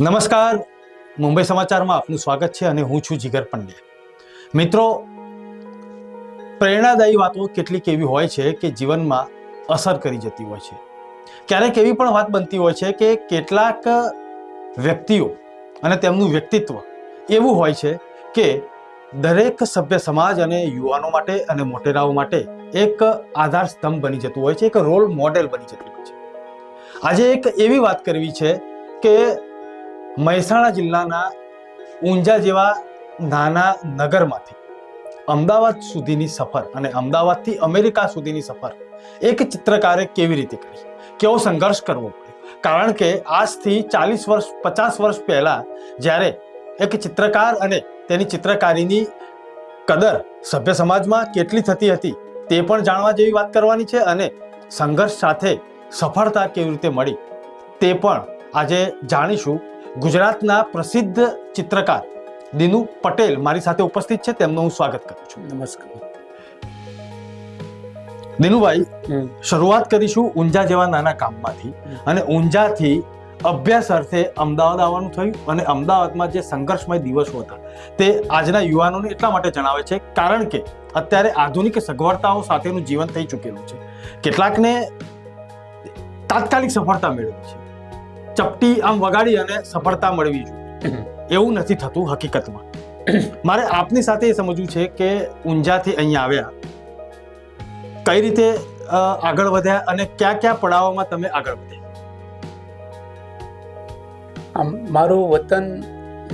નમસ્કાર. મુંબઈ સમાચારમાં આપનું સ્વાગત છે અને હું છું જીગર પંડ્યા. મિત્રો, પ્રેરણાદાયી વાતો કેટલીક એવી હોય છે કે જીવનમાં અસર કરી જતી હોય છે. ક્યારેક એવી પણ વાત બનતી હોય છે કે કેટલાક વ્યક્તિઓ અને તેમનું વ્યક્તિત્વ એવું હોય છે કે દરેક સભ્ય સમાજ અને યુવાનો માટે અને મોટેરાઓ માટે એક આધાર સ્તંભ બની જતું હોય છે, એક રોલ મોડેલ બની જતું હોય છે. આજે એક એવી વાત કરવી છે કે મહેસાણા જિલ્લાના ઊંઝા જેવા નાના નગરમાંથી અમદાવાદ સુધીની સફર અને અમદાવાદથી અમેરિકા સુધીની સફર એક ચિત્રકારે કેવી રીતે કરી? કેવો સંઘર્ષ કરવો પડ્યો? કારણ કે આજથી ચાલીસ વર્ષ, પચાસ વર્ષ પહેલા જ્યારે એક ચિત્રકાર અને તેની ચિત્રકારીની કદર સભ્ય સમાજમાં કેટલી થતી હતી તે પણ જાણવા જેવી વાત કરવાની છે અને સંઘર્ષ સાથે સફળતા કેવી રીતે મળી તે પણ આજે જાણીશું. ગુજરાતના પ્રસિદ્ધ ચિત્રકાર દિનુ પટેલ મારી સાથે ઉપસ્થિત છે. તેમનું હું સ્વાગત કરું છું. નમસ્કાર. દિનુભાઈ શરૂઆત કરીશું ઊંઝા જેવા નાના કામમાંથી અને ઊંઝાથી અભ્યાસ અર્થે અમદાવાદ આવવાનું થયું અને અમદાવાદમાં જે સંઘર્ષમય દિવસો હતા તે આજના યુવાનોને એટલા માટે જણાવે છે કારણ કે અત્યારે આધુનિક સગવડતાઓ સાથેનું જીવન થઈ ચૂકેલું છે. કેટલાકને તાત્કાલિક સફળતા મેળવી છે. ચપટી આમ વગાડી અને સફળતા મળવી જોઈએ. એવું નથી થતું હકીકતમાં. મારે આપની સાથે એ સમજવું છે કે ઊંઝાથી અહીંયા આવ્યા કઈ રીતે આગળ વધ્યા અને કયા કયા પડાવોમાં તમે આગળ વધ્યા? આમ મારું વતન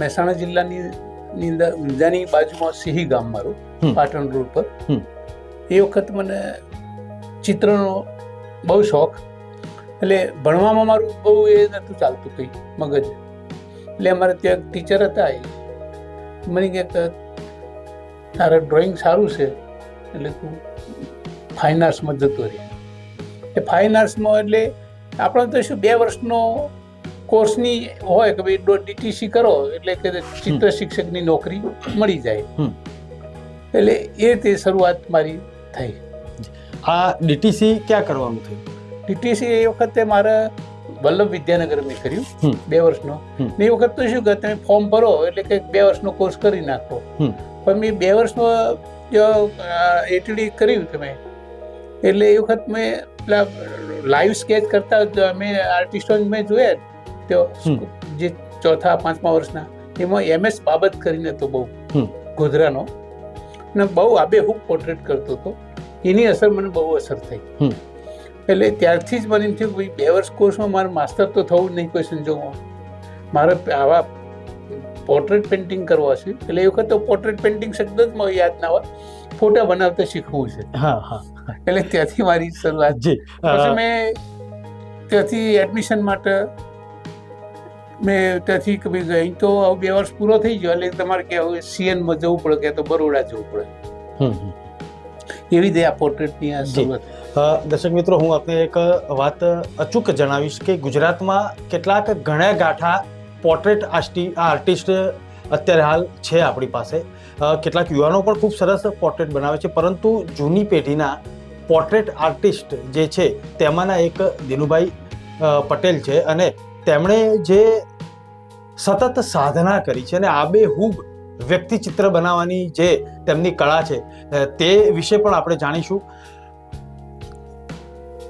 મહેસાણા જિલ્લાની અંદર ઊંઝાની બાજુમાં સિંહી ગામ મારું પાટણ રોડ પર. એ વખત મને ચિત્રનો બહુ શોખ. એટલે ભણવામાં મારું બહુ એ નહોતું ચાલતું કંઈ મગજ. એટલે અમારે ત્યાં ટીચર હતા એ. મને કહે કે તારે ડ્રોઈંગ સારું છે. એટલે તું ફાઇન આર્ટ્સમાં જતો રહે. એ ફાઇન આર્ટ્સમાં એટલે આપણે તો શું બે વર્ષનો કોર્સની હોય કે ભાઈ ડીટીસી કરો એટલે કે ચિત્ર શિક્ષકની નોકરી મળી જાય. એટલે એ તે શરૂઆત મારી થઈ. આ ડીટીસી ક્યાં કરવાનું થયું? ડીટીસી એ વખતે મારે વલ્લભ વિદ્યાનગર મેં કર્યું બે વર્ષનો. ને એ વખત તો શું કે તમે ફોર્મ ભરો એટલે કે બે વર્ષનો કોર્સ કરી નાખો. પણ મેં બે વર્ષમાં જો એટીડી કર્યું તમે. એટલે એ વખત મેં પેલા લાઈવ સ્કેચ કરતા અમે મેં આર્ટિસ્ટો મેં જોયા તો જે ચોથા પાંચમા વર્ષના એમાં એમએસ બાબત કરીને તો બહુ. ગોધરાનો. ને બહુ આબેહૂબ પોર્ટ્રેટ કરતો હતો. એની અસર મને બહુ અસર થઈ. એટલે ત્યારથી જ મને એમ થયું કે બે વર્ષ કોર્સમાં મારે માસ્ટર તો થવું જ નહીં કોઈ સંજોગમાં. મારે આવા પોર્ટ્રેટ પેઇન્ટિંગ કરવા છે. એટલે એ વખત તો પોર્ટ્રેટ પેઇન્ટિંગ શબ્દ જ મને યાદ ના હોય. ફોટા બનાવતા શીખવું છે. એટલે ત્યાંથી મારી શરૂઆત. છે પછી મેં ત્યાંથી એડમિશન માટે મેં ત્યાંથી કે ભાઈ અહીં તો બે વર્ષ પૂરો થઈ ગયો. એટલે તમારે કે હવે સીએનમાં જવું પડે કે તો બરોડા જવું પડે. એવી રીતે આ પોર્ટ્રેટની આ શરૂઆત. દર્શક મિત્રો, હું આપને એક વાત અચૂક જણાવીશ કે ગુજરાતમાં કેટલાક ઘણા ગાંઠા પોર્ટ્રેટ આર્ટી, આર્ટિસ્ટ અત્યારે હાલ છે આપણી પાસે. કેટલાક યુવાનો પણ ખૂબ સરસ પોર્ટ્રેટ બનાવે છે, પરંતુ જૂની પેઢીના પોર્ટ્રેટ આર્ટિસ્ટ જે છે, તેમાંના એક દિનુભાઈ પટેલ છે અને તેમણે જે સતત સાધના કરી છે અને આબેહૂબ વ્યક્તિચિત્ર બનાવવાની જે તેમની કળા છે તે વિશે પણ આપણે જાણીશું.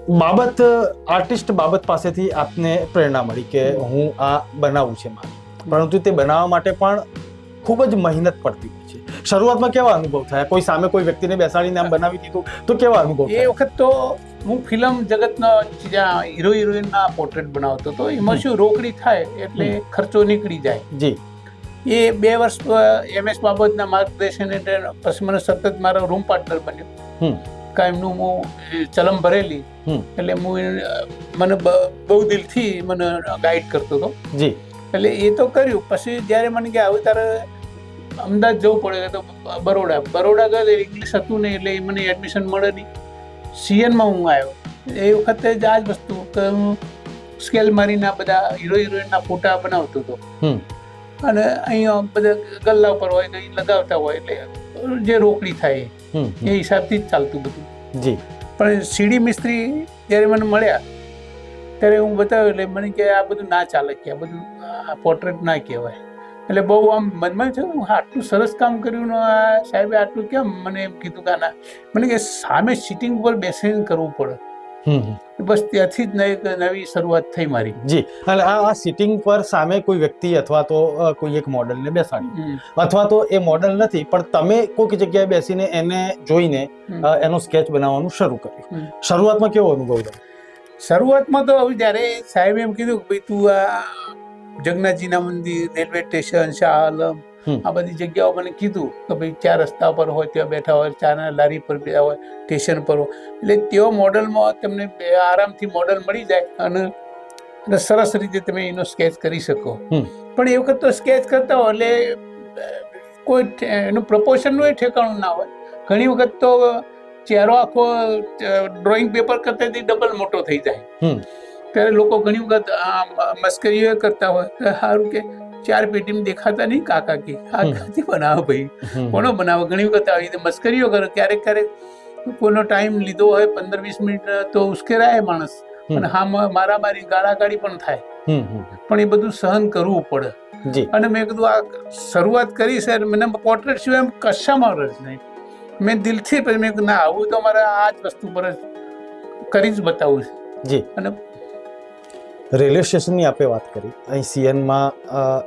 બાબત આર્ટિસ્ટ બાબત પાસેથી આપને પ્રેરણા મળી કે હું આ બનાવું છે મારે. પરંતુ તે બનાવવા માટે પણ ખૂબ જ મહેનત પડતી હોય છે. શરૂઆતમાં કેવા અનુભવ થયા? કોઈ સામે કોઈ વ્યક્તિને બેસાડીને આમ બનાવી દીધું તો કેવા અનુભવ એ વખત તો હું ફિલ્મ જગતનો જ્યાં હીરો હિરોઈનના પોર્ટ્રેટ બનાવતો હતો એમાં શું રોકડી થાય એટલે ખર્ચો નીકળી જાય. જી. એ બે વર્ષ એમએસ બાબતના માર્ગદર્શન એટલે પછી મને સતત મારો રૂમ પાર્ટનર બન્યો. હમ. એમનું હું ચલમ ભરેલી. એટલે હું મને બહુ દિલથી મને ગાઈડ કરતો હતો. જી. એટલે એ તો કર્યું. પછી જ્યારે મને કે હવે તારે અમદાવાદ જવું પડે તો બરોડા. બરોડા ગયો તો ઇંગ્લિશ હતું નહીં એટલે મને એડમિશન મળે નહીં. સીએનમાં હું આવ્યો. એ વખતે જ આ જ વસ્તુ કે હું સ્કેલ મારીને બધા હીરો હિરોઈનના ફોટા બનાવતો હતો. હમ. અને અહીંયા બધા ગલ્લા ઉપર હોય કંઈ લગાવતા હોય એટલે જે રોકડી થાય એ. હિસાબથી જ ચાલતું બધું જી પણ સીડી મિસ્ત્રી જ્યારે મને મળ્યા ત્યારે હું બતાવ્યું એટલે મને કે આ બધું ના ચાલે કે આ બધું આ પોર્ટ્રેટ ના કહેવાય એટલે બહુ આમ મનમાં થયું હું આટલું સરસ કામ કર્યું ને આ સાહેબે આટલું કેમ મને એમ કીધું કે ના મને કે સામે સિટિંગ ઉપર બેસીને કરવું પડે. બસ ત્યાંથી જ ન- એક નવી શરૂઆત થઈ મારી જી અને આ સિટિંગ પર સામે કોઈ વ્યક્તિ અથવા તો કોઈ એક મોડલને બેસાડી હમ. અથવા તો એ મોડલ નથી પણ તમે કોઈક જગ્યાએ બેસીને એને જોઈને. એનો સ્કેચ બનાવવાનું શરૂ કર્યું. શરૂઆતમાં કેવો અનુભવ થયો શરૂઆતમાં તો હવે જ્યારે સાહેબે એમ કીધું કે ભાઈ તું આ જગન્નાથજીના મંદિર રેલવે સ્ટેશન શાહ આલમ. આ બધી જગ્યાઓ મને કીધું કે ભાઈ ચાર રસ્તા પર હોય ત્યાં બેઠા હોય ચાના લારી પર બેઠા હોય સ્ટેશન પર હોય. એટલે તેઓ મોડલમાં તમને બે આરામથી મોડલ મળી જાય અને અને સરસ રીતે તમે એનો સ્કેચ કરી શકો. પણ એ વખત તો સ્કેચ કરતા હોય એટલે કોઈ એનું પ્રપોર્શનનું ઠેકાણું ના હોય. ઘણી વખત તો ચહેરો આખો ડ્રોઈંગ પેપર કરતાથી ડબલ મોટો થઈ જાય. હમ. ત્યારે લોકો ઘણી વખત મસ્કરીઓ કરતા હોય. સારું કે ચાર પેટીમાં દેખાતા નહીં કાકા કે આ ક્યાંથી બનાવો ભાઈ. કોનો બનાવો? ઘણી વખત આવી રીતે મસ્કરીઓ કરો ક્યારેક ક્યારેક કોઈનો ટાઈમ લીધો હોય પંદર વીસ મિનિટ તો ઉશ્કેરાય માણસ. અને હા મારા મારી ગાળાગાળી પણ થાય. પણ એ બધું સહન કરવું પડે. અને મેં કીધું આ શરૂઆત કરી સર મને પોર્ટ્રેટ સિવાય એમ કશામાં રસ નહીં. મેં દિલથી પછી મેં ના આવું તો મારે આ જ વસ્તુ પર જ કરી જ બતાવું છે. જી. અને રેલવે સ્ટેશનની આપણે વાત કરી. અહીં સીએનમાં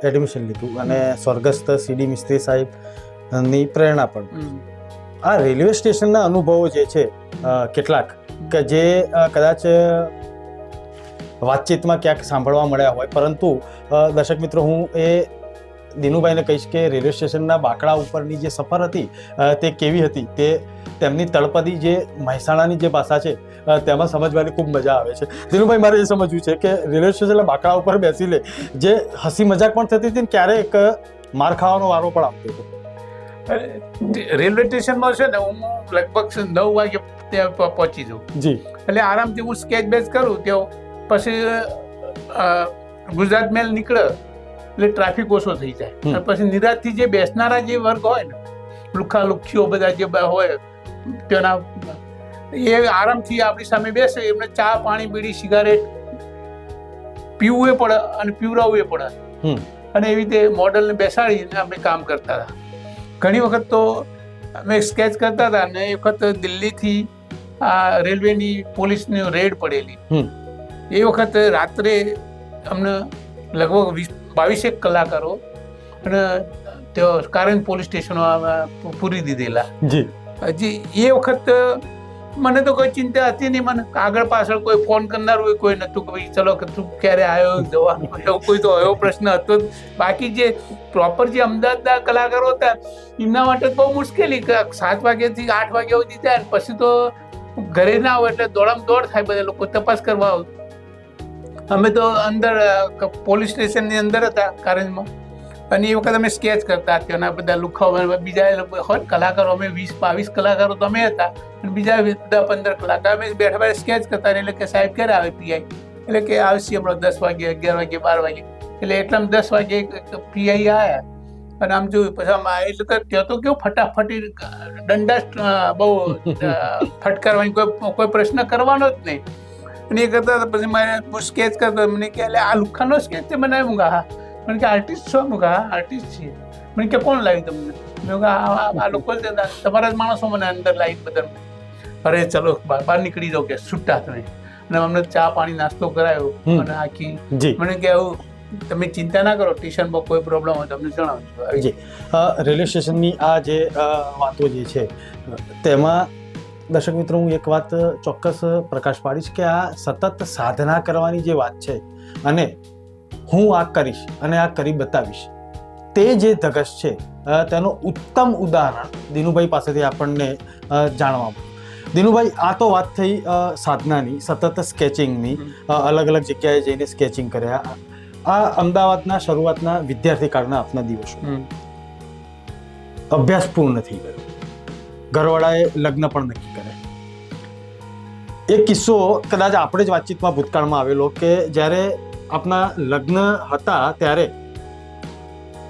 એડમિશન લીધું અને સ્વર્ગસ્થ સીડી મિસ્ત્રી સાહેબની પ્રેરણા પણ આ રેલવે સ્ટેશનના અનુભવો જે છે કેટલાક કે જે કદાચ વાતચીતમાં ક્યાંક સાંભળવા મળ્યા હોય પરંતુ દર્શક મિત્રો હું એ દિનુભાઈને કહીશ કે રેલવે સ્ટેશનના બાકડા ઉપરની જે સફર હતી તે કેવી હતી? તે તેમની તળપદી જે મહેસાણાની જે ભાષા છે તેમાં સમજવાની ખૂબ મજા આવે છે. દિનુભાઈ મારે એ સમજવું છે કે રેલવે સ્ટેશનના બાકડા ઉપર બેસી લે જે હસી મજાક પણ થતી હતી ને ક્યારેક માર ખાવાનો વારો પણ આપતો હતો. રેલવે સ્ટેશનમાં છે ને હું લગભગ નવ વાગે ત્યાં પહોંચી જાઉં. જી. એટલે આરામથી હું સ્કેચ બેચ કરું તો પછી ગુજરાત મેલ નીકળે એટલે ટ્રાફિક ઓછો થઈ જાય. પછી નિરાશથી જે બેસનારા જે વર્ગ હોય ને લુખ્ખા લુખ્ખીઓ બધા જે હોય તેના એ આરામથી આપણી સામે બેસે એમને ચા પાણી બીડી સિગારેટ પીવું પડે અને પીવડાવવું પડે. અને એવી રીતે મોડલને બેસાડીને અમે કામ કરતા હતા. ઘણી વખત તો અમે સ્કેચ કરતા હતા અને એ વખત દિલ્હીથી આ રેલવેની પોલીસની રેડ પડેલી. એ વખત રાત્રે અમને લગભગ વીસ બાવીસેક કલાકારો અને તેઓ કારણ પોલીસ સ્ટેશનો પૂરી દીધેલા. હજી એ વખત મને તો કોઈ ચિંતા હતી નહીં. મને આગળ પાછળ કોઈ ફોન કરનાર હોય, કોઈ નતું કે ભાઈ ચલો તું ક્યારે આવ્યો જવાનું એવો કોઈ તો એવો પ્રશ્ન હતો જ. બાકી જે પ્રોપર જે અમદાવાદના કલાકારો હતા, એમના માટે બહુ મુશ્કેલી. સાત વાગ્યાથી આઠ વાગ્યા સુધી જાય પછી તો ઘરે ના આવે એટલે દોડમ દોડ થાય, બધા લોકો તપાસ કરવા આવે અમે તો અંદર પોલીસ સ્ટેશનની અંદર હતા કારંજમાં અને એ વખત અમે સ્કેચ કરતા ત્યાંના બધા લુખાઓ બીજા હોય કલાકારો અમે વીસ, બાવીસ કલાકારો તો અમે હતા. અને બીજા દસ પંદર કલાકાર અમે બેઠા બેઠા સ્કેચ કરતા એટલે કે સાહેબ ક્યારે આવે પીઆઈ એટલે કે આવશે હમણાં દસ વાગે, અગિયાર વાગે, બાર વાગે. એટલે એટલા દસ વાગે પીઆઈ આવ્યા અને આમ જોયું, પછી આમ એટલે કે ત્યાં તો કેવું ફટાફટી દંડા બહુ ફટકારવાની કોઈ કોઈ પ્રશ્ન કરવાનો જ નહીં. અને એ કરતા પછી મારે સ્કેચ કરતો મને કે એટલે આ લુખાનો સ્કેચ છે? બનાવ્યું હા. મને કે આર્ટિસ્ટ છો? મૂકા હા આર્ટિસ્ટ છીએ. મને કે કોણ લાવ્યું તમને? મેં આ લોકો તમારા જ માણસો મને અંદર લાવી બધા અરે ચલો બહાર નીકળી જાઓ કે છૂટા તમે. અને અમને ચા પાણી નાસ્તો કરાયો. અને આખી મને કે આવું તમે ચિંતા ના કરો ટ્યુશનમાં કોઈ પ્રોબ્લેમ હોય તમને જણાવજો. જી. રેલવે સ્ટેશનની આ જે વાતો જે છે તેમાં દર્શક મિત્રો હું એક વાત ચોક્કસ પ્રકાશ પાડીશ કે આ સતત સાધના કરવાની જે વાત છે અને હું આ કરીશ અને આ કરી બતાવીશ. તે જે ધગશ છે તેનું ઉત્તમ ઉદાહરણ દિનુભાઈ પાસેથી આપણને જાણવા મળ્યું. દિનુભાઈ આ તો વાત થઈ સાધનાની સતત સ્કેચિંગની અલગ અલગ જગ્યાએ જઈને સ્કેચિંગ કર્યા. આ અમદાવાદના શરૂઆતના વિદ્યાર્થી કાળના આપના દિવસો. અભ્યાસ પૂર્ણ થઈ ગયો. ઘરવાળાએ લગ્ન પણ નક્કી કરે એ કિસ્સો કદાચ આપણે જ વાતચીતમાં ભૂતકાળમાં આવેલો કે જ્યારે આપના લગ્ન હતા ત્યારે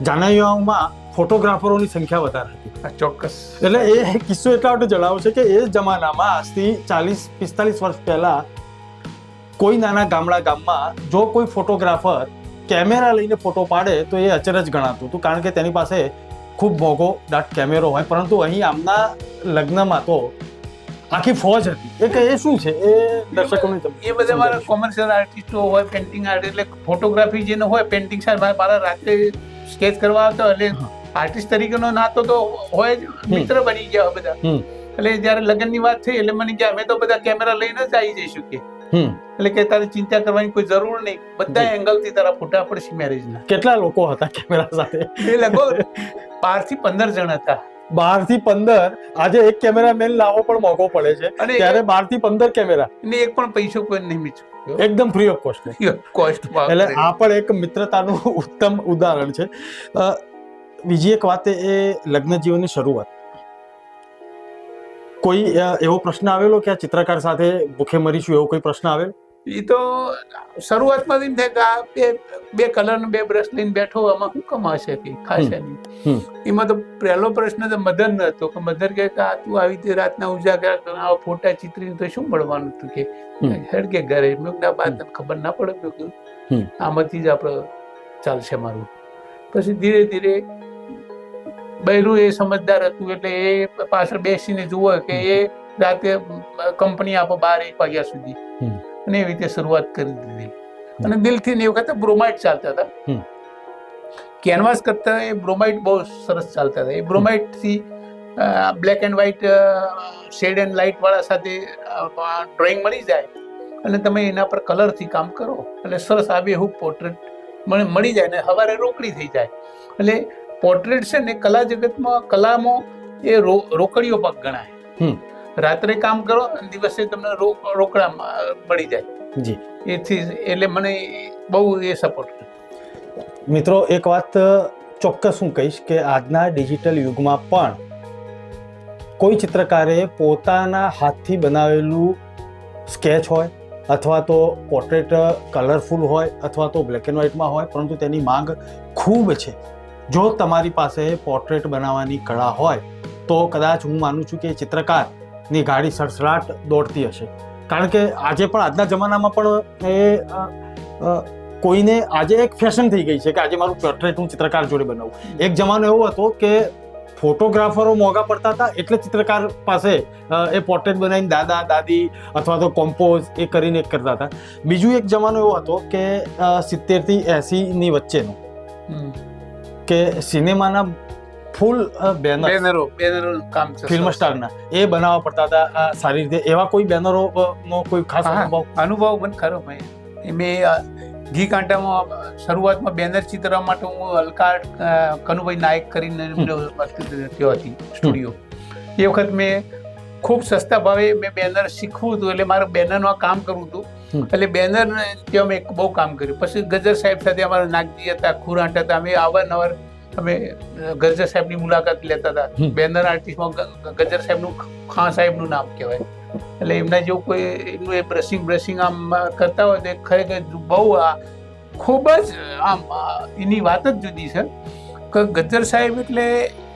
જાનૈયાઓમાં ફોટોગ્રાફરોની સંખ્યા વધારે હતી. ચોક્કસ. એટલે એ કિસ્સો એટલા માટે જણાવો છે કે એ જમાનામાં આજથી ચાલીસ પિસ્તાલીસ વર્ષ પહેલા કોઈ નાના ગામડા ગામમાં જો કોઈ ફોટોગ્રાફર કેમેરા લઈને ફોટો પાડે તો એ અચરજ ગણાતું હતું કારણ કે તેની પાસે ખૂબ મોંઘો દાટ કેમેરો હોય. પરંતુ અહીં આમના લગ્નમાં તો આખી ફોજ હતી. એ કે એ શું છે? એ દર્શકોને એ બધા મારા કોમર્શિયલ આર્ટિસ્ટો હોય પેન્ટિંગ આર્ટ એટલે ફોટોગ્રાફી જેને હોય પેન્ટિંગ સાહેબ મારા રાત્રે સ્કેચ કરવા આવતો એટલે આર્ટિસ્ટ તરીકેનો નાતો તો હોય જ મિત્ર બની ગયા બધા. એટલે જ્યારે લગ્નની વાત થઈ એટલે મને કે અમે તો બધા કેમેરા લઈને જ આવી જઈશું કે. એટલે કે તારે ચિંતા કરવાની કોઈ જરૂર નહીં. બધા એંગલથી તારા ફોટા પડશે મેરેજના કેટલા લોકો હતા કેમેરા સાથે? એ લગભગ બારથી પંદર જણ હતા. બારથી પંદર આજે એક કેમેરામેન લાવવો પણ મોંઘો પડે છે. અને ત્યારે બારથી પંદર કેમેરા. ને એક પણ પૈસો કોઈ નહીં મીચ્યો એકદમ ફ્રી ઓફ કોસ્ટ કોસ્ટ એટલે આ પણ એક મિત્રતાનું ઉત્તમ ઉદાહરણ છે. બીજી એક વાત એ લગ્ન જીવનની શરૂઆત. કોઈ એવો પ્રશ્ન આવેલો કે આ ચિત્રકાર સાથે ભૂખે મરીશું એવો કોઈ પ્રશ્ન આવેલો? એ તો શરૂઆતમાં એમ થાય કે આ બે બે કલર બે બ્રશ લઈને બેઠો આમાં શું કમાશે કે ખાશે નહીં. એમાં તો પહેલો પ્રશ્ન તો મધર ન હતો કે મધર કે આ તું આવી રીતે રાતના ઉજાગર આ ફોટા ચિત્રીને તો શું મળવાનું હતું કે? હેડ કે ઘરે? મેં કીધું, આ ખબર ના પડે? મેં કીધું આમાંથી જ આપણે ચાલશે મારું. પછી ધીરે ધીરે બૈરું એ સમજદાર હતું એટલે એ પાછળ બેસીને જુઓ કે એ રાતે કંપની આપો બાર એક વાગ્યા સુધી. અને એવી રીતે શરૂઆત કરી દીધી. અને દિલથી ને એ વખતે બ્રોમાઇડ ચાલતા હતા. કેનવાસ કરતા એ બ્રોમાઇડ બહુ સરસ ચાલતા હતા. એ બ્રોમાઇડથી black and white shade and light વાળા સાથે ડ્રોઈંગ મળી જાય. અને તમે એના પર કલરથી કામ કરો. એટલે સરસ આબેહૂબ પોર્ટ્રેટ મળી જાય ને સવારે રોકડી થઈ જાય. એટલે પોર્ટ્રેટ છે ને કલા જગતમાં કલામાં એ રોકડીઓ પાક ગણાય. રાત્રે કામ કરો અને દિવસે તમને રોકડા મળી જાય. જી. એથી એટલે મને બહુ એ સપોર્ટ મિત્રો એક વાત ચોક્કસ હું કહીશ કે આજના ડિજિટલ યુગમાં પણ કોઈ ચિત્રકારે પોતાના હાથથી બનાવેલું સ્કેચ હોય અથવા તો પોર્ટ્રેટ કલરફુલ હોય અથવા તો બ્લેક એન્ડ વ્હાઇટમાં હોય પરંતુ તેની માંગ ખૂબ છે. જો તમારી પાસે પોર્ટ્રેટ બનાવવાની કળા હોય તો કદાચ હું માનું છું કે ચિત્રકારની ગાડી સડસડાટ દોડતી હશે. કારણ કે આજે પણ આજના જમાનામાં પણ એ કોઈને આજે એક ફેશન થઈ ગઈ છે કે આજે મારું પોર્ટ્રેટ હું ચિત્રકાર જોડે બનાવું. એક જમાનો એવો હતો કે ફોટોગ્રાફરો મોંઘા પડતા હતા એટલે ચિત્રકાર પાસે એ પોર્ટ્રેટ બનાવીને દાદા દાદી અથવા તો કોમ્પોઝ એ કરીને કરતા હતા. બીજું એક જમાનો એવો હતો કે સિત્તેરથી એંસીની વચ્ચેનો. કે સિનેમાના ફૂલ બેનર. બેનરો બેનરો કામ છે ફિલ્મ સ્ટારના. એ બનાવવા પડતા હતા સારી રીતે. એવા કોઈ બેનરો નો કોઈ ખાસ અનુભવ? અનુભવ પણ ખરો મેં મેં ઘી કાંટામાં શરૂઆતમાં બેનર ચિત્રવા માટે હું અલકાર કનુભાઈ નાયક કરીને એમનો હતી સ્ટુડિયો. એ વખત મેં ખૂબ સસ્તા ભાવે મેં બેનર શીખવું હતું એટલે મારે બેનરનું કામ કરવું હતું. એટલે બેનર ત્યાં મેં બહુ કામ કર્યું. પછી ગજર સાહેબ સાથે અમારા નાગજી હતા ખુરાંટ હતા અમે અવારનવાર અમે અ, ગજર સાહેબની મુલાકાત લેતા હતા. બેનર આર્ટિસ્ટમાં ગજર સાહેબનું ખાં સાહેબનું નામ કહેવાય એટલે એમના જેવું કોઈ એમનું એ બ્રશિંગ બ્રશિંગ આમ કરતા હોય તો ખરેખર બહુ આ ખૂબ જ આમ એની વાત જ જુદી છે કે ગજ્જર સાહેબ એટલે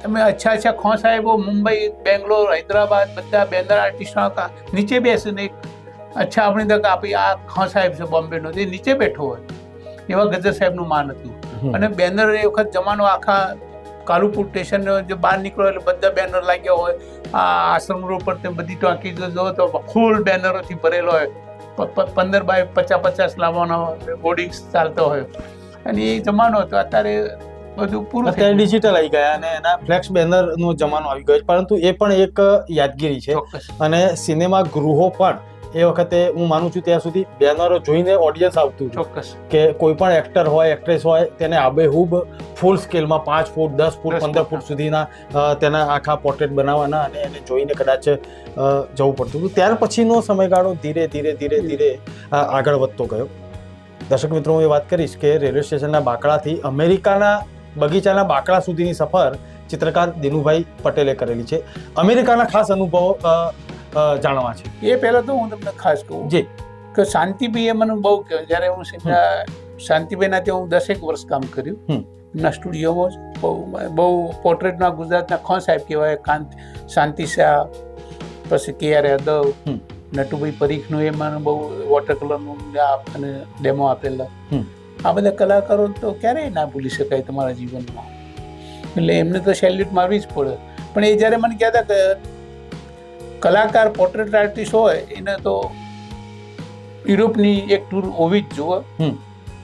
તમે અચ્છા અચ્છા ખો સાહેબો મુંબઈ બેંગ્લોર હૈદરાબાદ બધા બેનર આર્ટિસ્ટો નીચે બેસીને અચ્છા આપણી તક આપી આ ખો સાહેબ છે બોમ્બેનો તે નીચે બેઠો હોય એવા ગજ્જર સાહેબનું માન હતું. અને બેનર એ વખત જમાનો આખા કાલુપુર સ્ટેશન જે બહાર નીકળો એટલે બધા બેનર લાગ્યા હોય. આ આશ્રમ રોડ પર તે બધી ટાંકી જો તો ફૂલ બેનરોથી ભરેલો હોય. પંદર બાય પચાસ પચાસ લાવવાનો બોર્ડિંગ્સ ચાલતો હોય. અને એ જમાનો હતો. અત્યારે બધું પૂરું અત્યારે ડિજિટલ આવી ગયા અને એના ફ્લેક્સ બેનર નો જમાનો આવી ગયો પરંતુ એ પણ એક યાદગીરી છે. અને સિનેમા ગૃહો પણ એ વખતે હું માનું છું ત્યાં સુધી બેનરો જોઈને ઓડિયન્સ આવતું ચોક્કસ. કે કોઈ પણ એક્ટર હોય એક્ટ્રેસ હોય તેને આબેહૂબ ફૂલ સ્કેલમાં પાંચ ફૂટ દસ ફૂટ પંદર ફૂટ. સુધીના તેના આખા પોર્ટ્રેટ બનાવવાના અને એને જોઈને કદાચ જવું પડતું હતું. ત્યાર પછીનો સમયગાળો ધીરે ધીરે ધીરે ધીરે આગળ વધતો ગયો. દર્શક મિત્રો હું એ વાત કરીશ કે રેલવે સ્ટેશનના બાકડાથી અમેરિકાના બગીચાના બાકડા સુધીની સફર ચિત્રકાર દિનુભાઈ પટેલે કરેલી છે. અમેરિકાના ખાસ અનુભવો જાણવા છે. એ પહેલાં તો હું તમને ખાસ કહું જી. કે શાંતિભાઈએ મને બહુ કહ્યું જ્યારે હું સીધા શાંતિભાઈના ત્યાં હું દસેક વર્ષ કામ કર્યું. ના સ્ટુડિયોમાં જ બહુ બહુ પોર્ટ્રેટના ગુજરાતના ખો સાહેબ કહેવાય કાંત શાંતિ શાહ પછી કે આર યાદવ. નટુભાઈ પરીખનું એમાં બહુ વોટર કલરનું અને ડેમો આપેલા. આ બધા કલાકારો તો ક્યારેય ના ભૂલી શકાય તમારા જીવનમાં. એટલે એમને તો સેલ્યુટ મારવી જ પડે. પણ એ જ્યારે મને કહેતા કે કલાકાર પોર્ટ્રેટ આર્ટિસ્ટ હોય એને તો યુરોપની એક ટૂર હોવી જ જુઓ.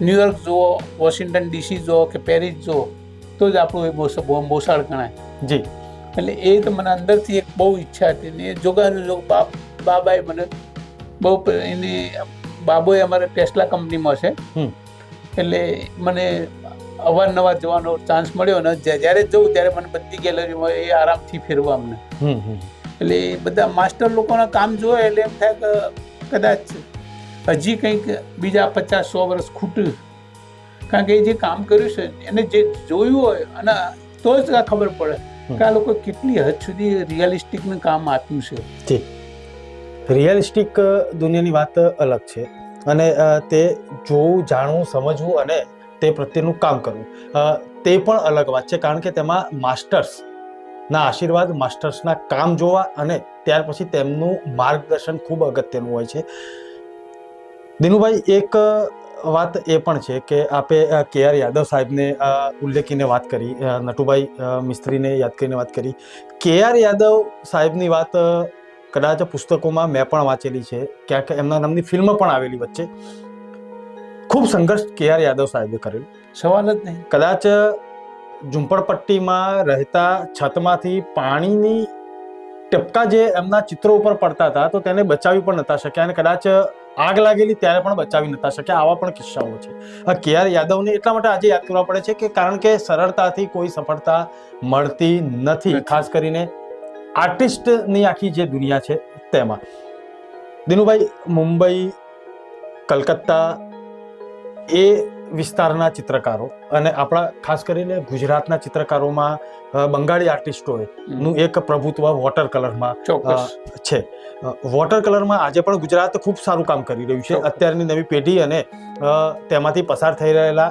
ન્યુયોર્ક જુઓ વોશિંગ્ટન ડીસી જુઓ કે પેરિસ જુઓ તો જ આપણું એ બોસાળ ગણાય. જી. એટલે એ તો મને અંદરથી એક બહુ ઈચ્છા હતી ને એ જોગાનું જોગ બાપ બાબાએ મને બહુ એની બાબોએ અમારે ટેસ્લા કંપનીમાં છે. એટલે મને અવારનવાર જવાનો ચાન્સ મળ્યો અને જ્યા- જ્યારે જઉં ત્યારે મને બધી ગેલેરીમાં એ આરામથી ફેરવા અમને. હમ હમ. એટલે બધા માસ્ટર લોકોના કામ જોવે એટલે એમ થાય કે કદાચ હજી કંઈક બીજા પચાસ સો વર્ષ ખૂટ્યું કારણ કે એ જે કામ કર્યું છે એને જે જોયું હોય અને તો જ આ ખબર પડે કે આ લોકો કેટલી હદ સુધી રિયલિસ્ટિકનું કામ આપ્યું છે. જી. રિયલિસ્ટિક દુનિયાની વાત અલગ છે. અને તે જોવું જાણવું સમજવું અને તે પ્રત્યેનું કામ કરવું. તે પણ અલગ વાત છે કારણ કે તેમાં માસ્ટર્સ ના આશીર્વાદ માસ્ટર્સના કામ જોવા અને ત્યાર પછી તેમનું માર્ગદર્શન ખૂબ અગત્યનું હોય છે. દિનુભાઈ એક વાત એ પણ છે કે આપે કે આર યાદવ સાહેબને ઉલ્લેખીને વાત કરી નટુભાઈ મિસ્ત્રીને યાદ કરીને વાત કરી. કે આર યાદવ સાહેબની વાત કદાચ પુસ્તકોમાં મેં પણ વાંચેલી છે ક્યાંક એમના નામની ફિલ્મ પણ આવેલી વચ્ચે. ખૂબ સંઘર્ષ કે આર યાદવ સાહેબે કરેલું. સવાલ જ નહીં. કદાચ ઝુંપડપટ્ટીમાં રહેતા છતમાંથી પાણીની ટપકા જે એમના ચિત્રો ઉપર પડતા હતા તો તેને બચાવી પણ નતા શક્યા અને કદાચ આગ લાગેલી ત્યારે પણ બચાવી નતા શક્યા આવા પણ કિસ્સાઓ છે આ કે આર યાદવને એટલા માટે આજે યાદ કરવા પડે છે કે કારણ કે સરળતાથી કોઈ સફળતા મળતી નથી નથી. ખાસ કરીને આર્ટિસ્ટની આખી જે દુનિયા છે તેમાં દિનુભાઈ મુંબઈ કલકત્તા એ વિસ્તારના ચિત્રકારો અને આપણા ખાસ કરીને ગુજરાતના ચિત્રકારોમાં બંગાળી આર્ટિસ્ટોએ નું એક પ્રભુત્વ વોટર કલરમાં છે. વોટર કલરમાં આજે પણ ગુજરાત ખૂબ સારું કામ કરી રહ્યું છે. અત્યારની નવી પેઢી અને તેમાંથી પસાર થઈ રહેલા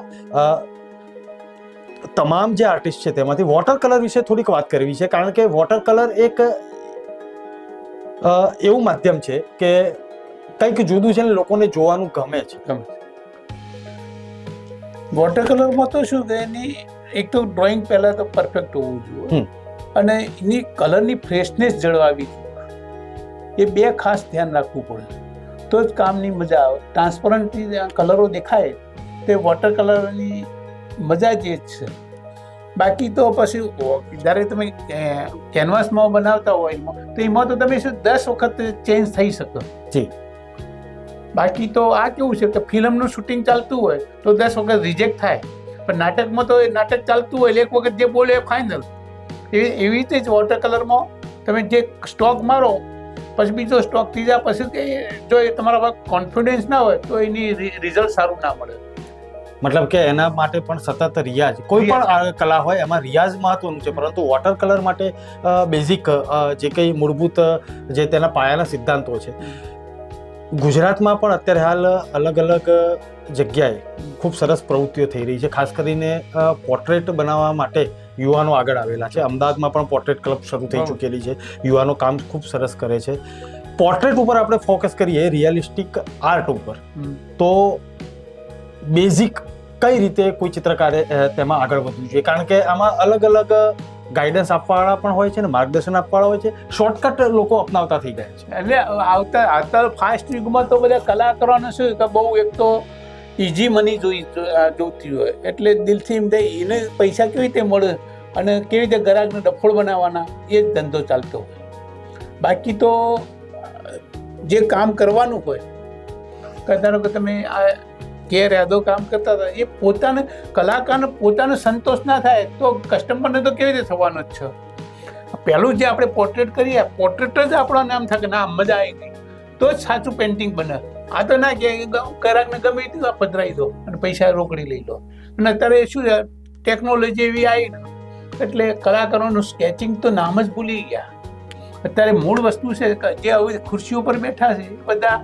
તમામ જે આર્ટિસ્ટ છે તેમાંથી વોટર કલર વિશે થોડીક વાત કરવી છે. કારણ કે વોટર કલર એક એવું માધ્યમ છે કે કંઈક જુદું છે ને લોકોને જોવાનું ગમે છે. ગમે વોટર કલરમાં તો શું કે એની એક તો ડ્રોઈંગ પહેલાં તો પરફેક્ટ હોવું જોઈએ. અને એની કલરની ફ્રેશનેસ જળવાવી જોઈએ. એ બે ખાસ ધ્યાન રાખવું પડે. તો જ કામની મજા આવે. ટ્રાન્સપરન્ટથી કલરો દેખાય તે વોટર કલરની મજા જ એ જ છે. બાકી તો પછી જ્યારે તમે કેનવાસમાં બનાવતા હોય એમાં તો એમાં તો તમે શું દસ વખત ચેન્જ થઈ શકો. જી. બાકી તો આ કેવું છે કે ફિલ્મનું શૂટિંગ ચાલતું હોય તો દસ વખત રિજેક્ટ થાય. પણ નાટકમાં તો એ નાટક ચાલતું હોય એટલે એક વખત જે બોલે એ ફાઇનલ એવી એવી રીતે જ વોટર કલરમાં તમે જે સ્ટોક મારો પછી બીજો સ્ટોક ત્રીજા પછી કે જો એ તમારા પાસે કોન્ફિડન્સ ના હોય તો એની રિઝલ્ટ સારું ના મળે. મતલબ કે એના માટે પણ સતત રિયાઝ કોઈ પણ કલા હોય એમાં રિયાઝ મહત્વનું છે પરંતુ વોટર કલર માટે બેઝિક જે કંઈ મૂળભૂત જે તેના પાયાના સિદ્ધાંતો છે. ગુજરાતમાં પણ અત્યારે હાલ અલગ અલગ જગ્યાએ ખૂબ સરસ પ્રવૃત્તિઓ થઈ રહી છે. ખાસ કરીને પોર્ટ્રેટ બનાવવા માટે યુવાનો આગળ આવેલા છે. અમદાવાદમાં પણ પોર્ટ્રેટ ક્લબ શરૂ થઈ ચૂકેલી છે. યુવાનો કામ ખૂબ સરસ કરે છે. પોર્ટ્રેટ ઉપર આપણે ફોકસ કરીએ રિયલિસ્ટિક આર્ટ ઉપર. તો બેઝિક કઈ રીતે કોઈ ચિત્રકારે તેમાં આગળ વધવું જોઈએ? કારણ કે આમાં અલગ અલગ ગાઈડન્સ આપવાવાળા પણ હોય છે ને માર્ગદર્શન આપવાવાળા હોય છે. શોર્ટકટ લોકો અપનાવતા થઈ ગયા છે. એટલે આવતા આવતા ફાસ્ટ યુગમાં તો બધા કલાકારોને શું કે બહુ એક તો ઇઝી મની જોઈ જોઈતી હોય. એટલે દિલથી એમ થાય, એને પૈસા કેવી રીતે મળે અને કેવી રીતે ગ્રાહકને ડફોળ બનાવવાના, એ જ ધંધો ચાલતો હોય. બાકી તો જે કામ કરવાનું હોય કે ધારો કે તમે આ કેર યાદો કામ કરતા હતા. એ પોતાને કલાકારને પોતાને સંતોષ ના થાય તો કસ્ટમરને તો કેવી રીતે થવાનો જ છે? પહેલું જે આપણે પોર્ટ્રેટ કરીએ પોર્ટ્રેટ જ આપણા નામ થાય કે ના મજા આવી ગઈ. તો જ સાચું પેઇન્ટિંગ બને. આ તો ના કે કરાકને ગમે તે પધરાવી દો અને પૈસા રોકડી લઈ લો. અને અત્યારે શું છે? ટેકનોલોજી એવી આવી એટલે કલાકારોનું સ્કેચિંગ તો નામ જ ભૂલી ગયા. અત્યારે મૂળ વસ્તુ છે જે હવે ખુરશીઓ પર બેઠા છે બધા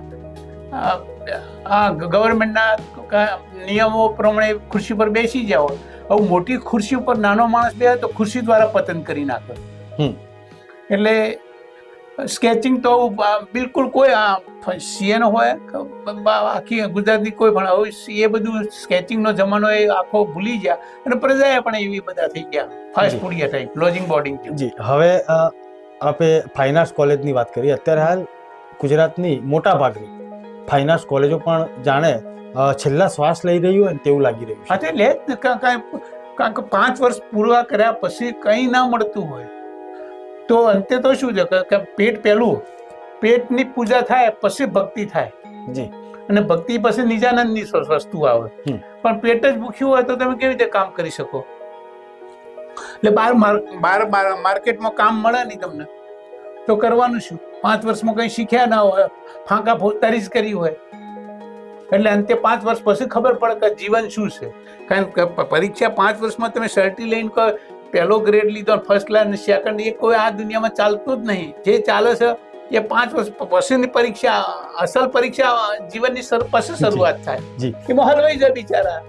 આ, ગવર્મેન્ટના નિયમો પ્રમાણે ખુરશી પર બેસી જાઓ હવે મોટી ખુરશી ઉપર નાનો માણસ બે તો ખુરશી દ્વારા પતન કરી નાખે. હમ. એટલે સ્કેચિંગ તો બિલકુલ કોઈ સીએન હોય આખી ગુજરાતની કોઈ પણ હવે એ બધું સ્કેચિંગનો જમાનો એ આખો ભૂલી ગયા અને પ્રજાએ પણ એવી બધા થઈ ગયા ફાસ્ટ ફૂડ ફૂડિયા ટાઈપ લોજિંગ બોર્ડિંગ જી હવે આપણે આપે ફાઇન આર્ટ્સ કોલેજની વાત કરીએ અત્યારે હાલ ગુજરાતની મોટા ભાગની ફાઇન આર્ટ્સ કોલેજો પણ જાણે છેલ્લા શ્વાસ લઈ રહ્યું હોય ને તેવું લાગી રહ્યું છે. હા તે લે જ કાંઈ કારણ કે પાંચ વર્ષ પૂરા કર્યા પછી કંઈ ના મળતું હોય. તો અંતે તો શું છે કે- પેટ પહેલું પેટની પૂજા થાય પછી ભક્તિ થાય. જી. અને ભક્તિ પછી નિજાનંદની વસ્તુ આવે. પણ પેટ જ ભૂખ્યું હોય તો તમે કેવી રીતે કામ કરી શકો? એટલે બાર બાર બાર માર્કેટમાં કામ મળે નહીં તમને? તો કરવાનું શું? પાંચ વર્ષમાં કંઈ શીખ્યા ના હોય ફાંકા ફોજદારી જ કરી હોય. એટલે અંતે પાંચ વર્ષ પછી ખબર પડે કે જીવન શું છે. કારણ કે પરીક્ષા પાંચ વર્ષમાં તમે સર્ટી લઈને કહો પહેલો ગ્રેડ લીધો ફર્સ્ટ ક્લાસ સેકન્ડ એ કોઈ આ દુનિયામાં ચાલતું જ નહીં. જે ચાલે છે એ પાંચ વર્ષ પછીની પરીક્ષા અસલ પરીક્ષા જીવનની પછી શરૂઆત થાય. એમાં હલવાઈ જાય બિચારા.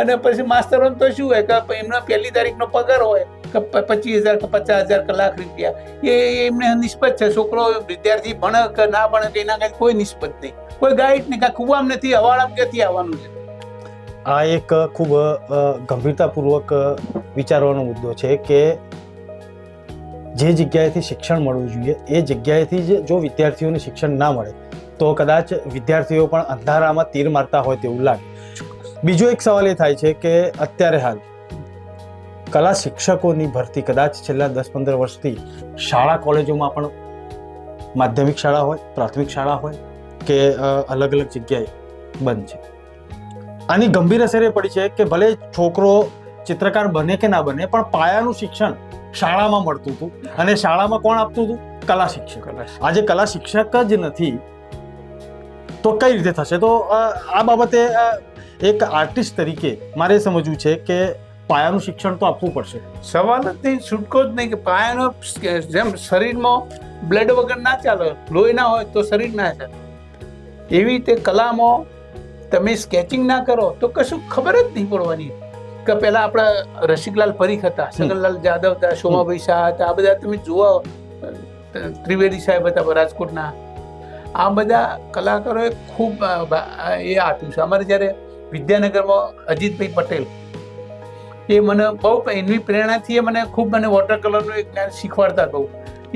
અને પછી માસ્તરોને તો શું હોય કે એમનો પહેલી તારીખનો પગાર હોય કે પચીસ હજાર કે પચાસ હજાર કે લાખ રૂપિયા. એ એમને નિસ્બત છે. છોકરો વિદ્યાર્થી ભણે કે ના ભણે કે એના કાંઈ કોઈ નિસ્બત નહીં. કોઈ ગાઈડ નહીં. કાંઈ કુવામ નથી. હવાળામ ક્યાંથી આવવાનું છે? આ એક ખૂબ ગંભીરતાપૂર્વક વિચારવાનો મુદ્દો છે કે જે જગ્યાએથી શિક્ષણ મળવું જોઈએ, એ જગ્યાએથી જ જો વિદ્યાર્થીઓને શિક્ષણ ના મળે, તો કદાચ વિદ્યાર્થીઓ પણ અંધારામાં તીર મારતા હોય તેવું લાગે. બીજો એક સવાલ એ થાય છે કે અત્યારે હાલ કલા શિક્ષકોની ભરતી કદાચ છેલ્લા દસ પંદર વર્ષથી શાળા કોલેજોમાં પણ માધ્યમિક શાળા હોય પ્રાથમિક શાળા હોય કે અલગ અલગ જગ્યાએ બંધ છે. આની ગંભીર અસર એ પડી છે કે ભલે છોકરો ચિત્રકાર બને કે ના બને પણ પાયાનું શિક્ષણ શાળામાં મળતું હતું અને શાળામાં કોણ આપતું હતું? કલા શિક્ષક. આજે કલા શિક્ષક જ નથી તો કઈ રીતે થશે? તો આ બાબતે એક આર્ટિસ્ટ તરીકે મારે સમજવું છે કે પાયાનું શિક્ષણ તો આપવું પડશે. સવાલ જ નહીં છૂટકો જ નહીં કે પાયાનો જેમ શરીરમાં બ્લડ વગર ના ચાલે લોહી ના હોય તો શરીર ના ચાલે. એવી રીતે કલામાં તમે સ્કેચિંગ ના કરો તો કશું ખબર જ નહીં પડવાની. કે પહેલાં આપણા રસિકલાલ પરીખ હતા સગનલાલ જાદવ હતા શોમાભાઈ શાહ હતા આ બધા તમે જુઓ ત્રિવેદી સાહેબ હતા રાજકોટના આ બધા કલાકારોએ ખૂબ એ આપ્યું છે. અમારે જ્યારે વિદ્યાનગરમાં અજીતભાઈ પટેલ. એ મને બહુ એની પ્રેરણાથી એ મને ખૂબ મને વોટર કલરનું એક જ્ઞાન શીખવાડતા બહુ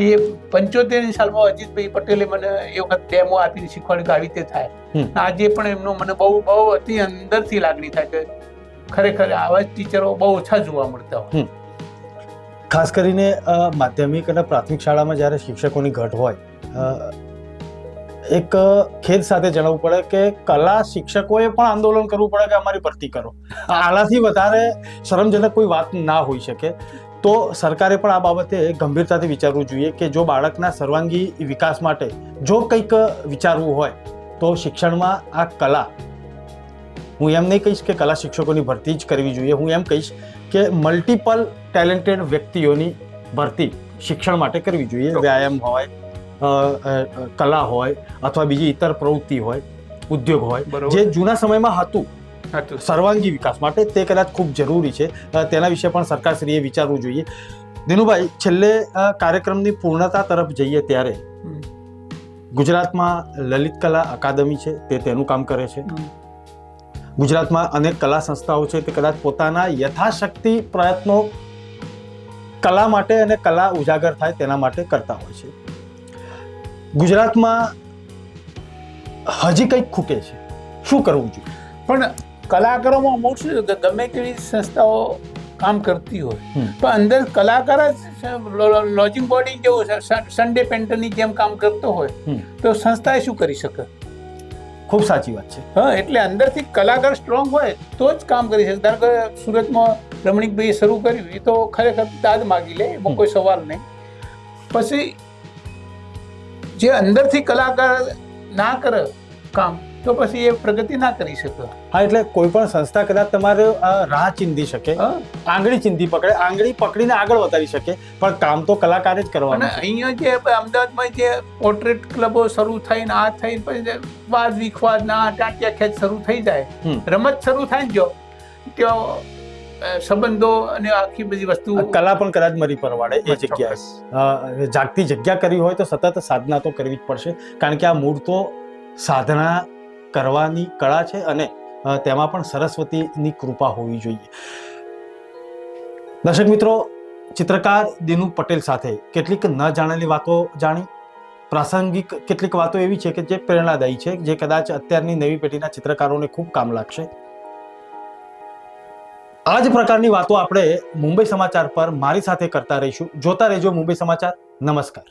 એ પંચોતેરની સાલમાં અજીતભાઈ પટેલે મને એ વખત ડેમો આપીને શીખવાડ્યું કે આવી રીતે થાય. આજે પણ એમનો મને બહુ બહુ અતિ અંદરથી લાગણી થાય કે ખરેખર આવા જ ટીચરો બહુ ઓછા જોવા મળતા હોય. ખાસ કરીને માધ્યમિક અને પ્રાથમિક શાળામાં જ્યારે શિક્ષકોની ઘટ હોય એક ખેદ સાથે જણાવવું પડે કે કલા શિક્ષકોએ પણ આંદોલન કરવું પડે કે અમારી ભરતી કરો. આનાથી વધારે શરમજનક કોઈ વાત ના હોઈ શકે. તો સરકારે પણ આ બાબતે ગંભીરતાથી વિચારવું જોઈએ કે જો બાળકના સર્વાંગી વિકાસ માટે જો કંઈક વિચારવું હોય તો શિક્ષણમાં આ કલા હું એમ નહીં કહીશ કે કલા શિક્ષકોની ભરતી જ કરવી જોઈએ હું એમ કહીશ કે મલ્ટિપલ ટેલેન્ટેડ વ્યક્તિઓની ભરતી શિક્ષણ માટે કરવી જોઈએ વ્યાયામ હોય કલા હોય અથવા બીજી ઇતર પ્રવૃત્તિ હોય ઉદ્યોગ હોય જે જૂના સમયમાં હતું. સર્વાંગી વિકાસ માટે તે કદાચ ખૂબ જરૂરી છે. તેના વિશે પણ સરકારશ્રીએ વિચારવું જોઈએ. દિનુભાઈ છેલ્લે કાર્યક્રમની પૂર્ણતા તરફ જઈએ ત્યારે ગુજરાતમાં લલિત કલા અકાદમી છે તે તેનું કામ કરે છે. ગુજરાતમાં અનેક કલા સંસ્થાઓ છે તે કદાચ પોતાના યથાશક્તિ પ્રયત્નો કલા માટે અને કલા ઉજાગર થાય તેના માટે કરતા હોય છે. ગુજરાતમાં હજી કંઈક ખૂટે છે. શું કરવું જોઈએ? પણ કલાકારોમાં અમુક શું છે? કે ગમે તેવી સંસ્થાઓ કામ કરતી હોય. પણ અંદર કલાકાર જ લોજિંગ બોડી જેવું સન્ડે પેન્ટરની જેમ કામ કરતો હોય તો સંસ્થાએ શું કરી શકે? ખૂબ સાચી વાત છે. હા એટલે અંદરથી કલાકાર સ્ટ્રોંગ હોય તો જ કામ કરી શકે. ધારો કે સુરતમાં રમણીકભાઈએ શરૂ કર્યું એ તો ખરેખર દાદ માગી લે એમાં કોઈ સવાલ નહીં. પછી જે અંદરથી કલાકાર ના કરે કામ તો પછી એ પ્રગતિ ના કરી શકે. હા એટલે કોઈ પણ સંસ્થા કદાચ તમારે રાહ ચીંધી શકે આંગળી ચીંધી પકડે આંગળી પકડીને આગળ વધારી શકે પણ કામ તો કલાકારે જ કરવાનું અહીંયા જે અમદાવાદમાં જે પોર્ટ્રેટ ક્લબો શરૂ થઈને આ થઈને પછી વાદ વિખવાદ ના ટાંટિયા ખેંચ શરૂ થઈ જાય રમત શરૂ થાય ને જો ત્યાં સંબંધો અને આખી બધી વસ્તુ કલા પણ કદાચ મરી પરવાડે એ જગ્યાએ. જાગતી જગ્યા કરવી હોય તો સતત સાધના તો કરવી જ પડશે કારણ કે આ મૂળ તો સાધના કરવાની કળા છે અને તેમાં પણ સરસ્વતીની કૃપા હોવી જોઈએ. દર્શક મિત્રો ચિત્રકાર દિનુ પટેલ સાથે કેટલીક ન જાણેલી વાતો જાણી. પ્રાસંગિક કેટલીક વાતો એવી છે કે જે પ્રેરણાદાયી છે જે કદાચ અત્યારની નવી પેઢીના ચિત્રકારોને ખૂબ કામ લાગશે. આ જ પ્રકારની વાતો આપણે મુંબઈ સમાચાર પર મારી સાથે કરતા રહીશું. જોતા રહેજો મુંબઈ સમાચાર. નમસ્કાર.